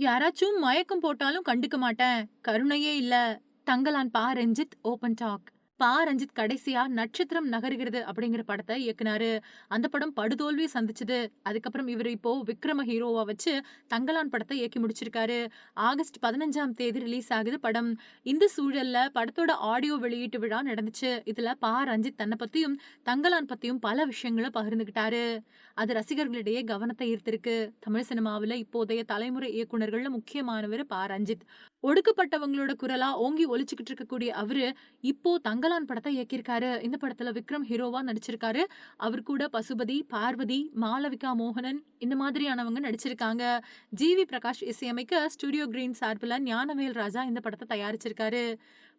யாராச்சும் மயக்கம் போட்டாலும் கண்டுக்க மாட்டேன். கருணையே இல்ல. தங்கலான் பா. Ranjith open talk. பா. ரஞ்சித் கடைசியா நட்சத்திரம் நகர்கிறது அப்படிங்கிற படத்தை இயக்குனாரு. அந்த படம் படுதோல்வி சந்திச்சது. அதுக்கப்புறம் இவர் இப்போ விக்ரம ஹீரோவா வச்சு தங்கலான் படத்தை இயக்கி முடிச்சிருக்காரு. ஆகஸ்ட் 15ஆம் தேதி ரிலீஸ் ஆகுது படம். இந்த சூழல்ல படத்தோட ஆடியோ வெளியீட்டு விழா நடந்துச்சு. இதுல பா. ரஞ்சித் தன்னை பத்தியும், தங்கலான் பத்தியும் பல விஷயங்களை பகிர்ந்துகிட்டாரு. அது ரசிகர்களிடையே கவனத்தை ஈர்த்திருக்கு. தமிழ் சினிமாவுல இப்போதைய தலைமுறை இயக்குநர்கள்ல முக்கியமானவர் பா. ரஞ்சித். ஒடுக்கப்பட்டவங்களோட குரலா ஓங்கி ஒழிச்சுக்கிட்டு இருக்கக்கூடிய அவரு, இப்போ தங்கலான் படத்தை இயக்கியிருக்காரு. இந்த படத்துல விக்ரம் ஹீரோவா நடிச்சிருக்காரு. அவர் கூட பசுபதி, பார்வதி, மாலவிகா மோகனன் இந்த மாதிரியானவங்க நடிச்சிருக்காங்க. ஜி. வி. பிரகாஷ் இசையமைக்க ஸ்டுடியோ கிரீன் சார்பில் ஞானவேல் ராஜா இந்த படத்தை தயாரிச்சிருக்காரு.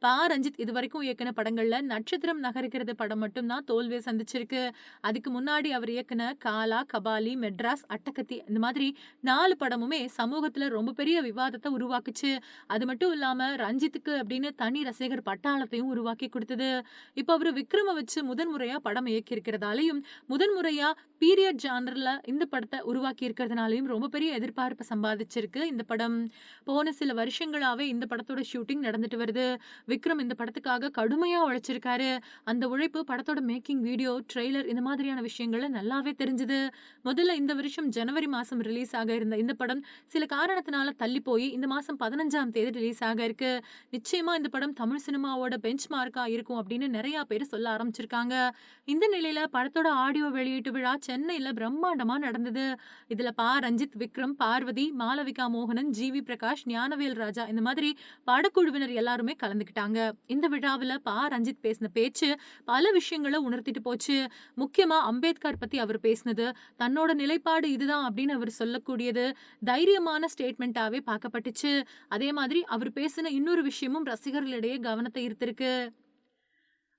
பா. ரஞ்சித் இது வரைக்கும் இயக்குன படங்கள்ல நட்சத்திரம் நகருகிறது படம் மட்டும் தான் சந்திச்சிருக்கு. அதுக்கு முன்னாடி அவர் இயக்குன காலா, கபாலி, மெட்ராஸ், அட்டகத்தி இந்த மாதிரி நாலு படமுமே சமூகத்துல ரொம்ப பெரிய விவாதத்தை உருவாக்குச்சு. அது மட்டும் இல்லாம ரஞ்சித்துக்கு அப்படின்னு தனி ரசிகர் பட்டாளத்தையும் உருவாக்கி கொடுத்தது இப்போ அவரு விக்ரம வச்சு முதன் முறையா படம் இயக்கியிருக்கிறதாலயும், முதன் முறையா பீரியட் ஜானர்ல இந்த படத்தை உருவாக்கி இருக்கிறதுனாலயும் ரொம்ப பெரிய எதிர்பார்ப்பு சம்பாதிச்சிருக்கு இந்த படம். போன சில வருஷங்களாவே இந்த படத்தோட ஷூட்டிங் நடந்துட்டு வருது. விக்ரம் இந்த படத்துக்காக கடுமையாக உழைச்சிருக்காரு. அந்த உழைப்பு படத்தோட மேக்கிங் வீடியோ, ட்ரெய்லர் இந்த மாதிரியான விஷயங்கள்ல நல்லாவே தெரிஞ்சுது முதல்ல இந்த வருஷம் ஜனவரி மாதம் ரிலீஸ் ஆக இருந்த இந்த படம் சில காரணத்தினால தள்ளி போய் இந்த மாதம் பதினஞ்சாம் தேதி ரிலீஸ் ஆக இருக்கு. நிச்சயமா இந்த படம் தமிழ் சினிமாவோட பெஞ்ச் மார்க்காக இருக்கும் அப்படின்னு நிறையா பேர் சொல்ல ஆரம்பிச்சிருக்காங்க. இந்த நிலையில படத்தோட ஆடியோ வெளியீட்டு விழா சென்னையில் பிரம்மாண்டமா நடந்தது. இதுல பா. ரஞ்சித், விக்ரம், பார்வதி, மாளவிகா மோகனன், ஜி. வி. பிரகாஷ், ஞானவேல் ராஜா இந்த மாதிரி படக்குழுவினர் எல்லாருமே கலந்துக்கிட்டாங்க. இந்த விழாவுல பா. ரஞ்சித் பேசின பேச்சு பல விஷயங்களை உணர்த்திட்டு போச்சு. முக்கியமா அம்பேத்கர் பத்தி அவர் பேசினது, தன்னோட நிலைப்பாடு இதுதான் அப்படின்னு அவர் சொல்லக்கூடியது தைரியமான ஸ்டேட்மெண்ட்டாகவே பார்க்கப்பட்டுச்சு. அதே மாதிரி அவர் பேசின இன்னொரு விஷயமும் ரசிகர்களிடையே கவனத்தை ஈர்த்திருக்கு.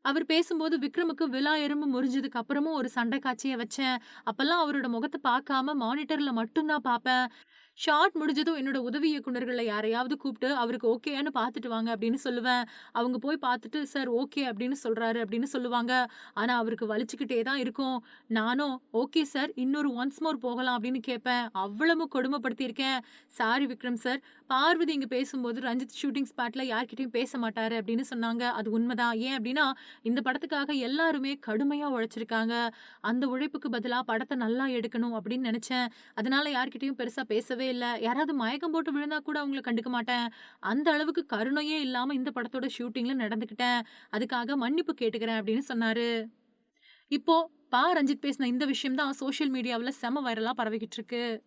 அவர் பேசும்போது விக்ரமுக்கு விலா எறும்பு முறிஞ்சதுக்கு அப்புறமும் ஒரு சண்டை காட்சியை வச்சேன். அப்பெல்லாம் அவரோட முகத்தை பார்க்காம மானிட்டர்ல மட்டும்தான் பார்ப்பேன். ஷார்ட் முடிஞ்சதும் என்னோட உதவி இயக்குநர்களை யாரையாவது கூப்பிட்டு அவருக்கு ஓகேன்னு பார்த்துட்டு வாங்க அப்படின்னு சொல்லுவேன். அவங்க போய் பார்த்துட்டு சார் ஓகே அப்படின்னு சொல்கிறாரு அப்படின்னு சொல்லுவாங்க. ஆனால் அவருக்கு வலிச்சுக்கிட்டே தான் இருக்கும். நானும் ஓகே சார் இன்னொரு ஒன்ஸ் மோர் போகலாம் அப்படின்னு கேட்பேன். அவ்வளவு கொடுமைப்படுத்தியிருக்கேன். Sorry Vikram sir. பார்வதி இங்கே பேசும்போது ரஞ்சித் ஷூட்டிங் ஸ்பாட்டில் யார்கிட்டையும் பேச மாட்டார் அப்படின்னு சொன்னாங்க. அது உண்மைதான் ஏன் அப்படின்னா இந்த படத்துக்காக எல்லாருமே கடுமையா உழைச்சிருக்காங்க. அந்த உழைப்புக்கு பதிலா படத்தை நல்லா எடுக்கணும் அப்படின்னு நினச்சேன் அதனால யார்கிட்டயும் பெருசா பேசவே இல்லை யாராவது மயக்கம் போட்டு விழுந்தா கூட அவங்கள கண்டுக்க மாட்டேன். அந்த அளவுக்கு கருணையே இல்லாம இந்த படத்தோட ஷூட்டிங்ல நடந்துக்கிட்டேன். அதுக்காக மன்னிப்பு கேட்டுக்கிறேன் அப்படின்னு சொன்னாரு. இப்போ பா. ரஞ்சித் பேசின இந்த விஷயம் தான் சோஷியல் மீடியாவில் செம வைரலாக பரவிக்கிட்டு இருக்கு.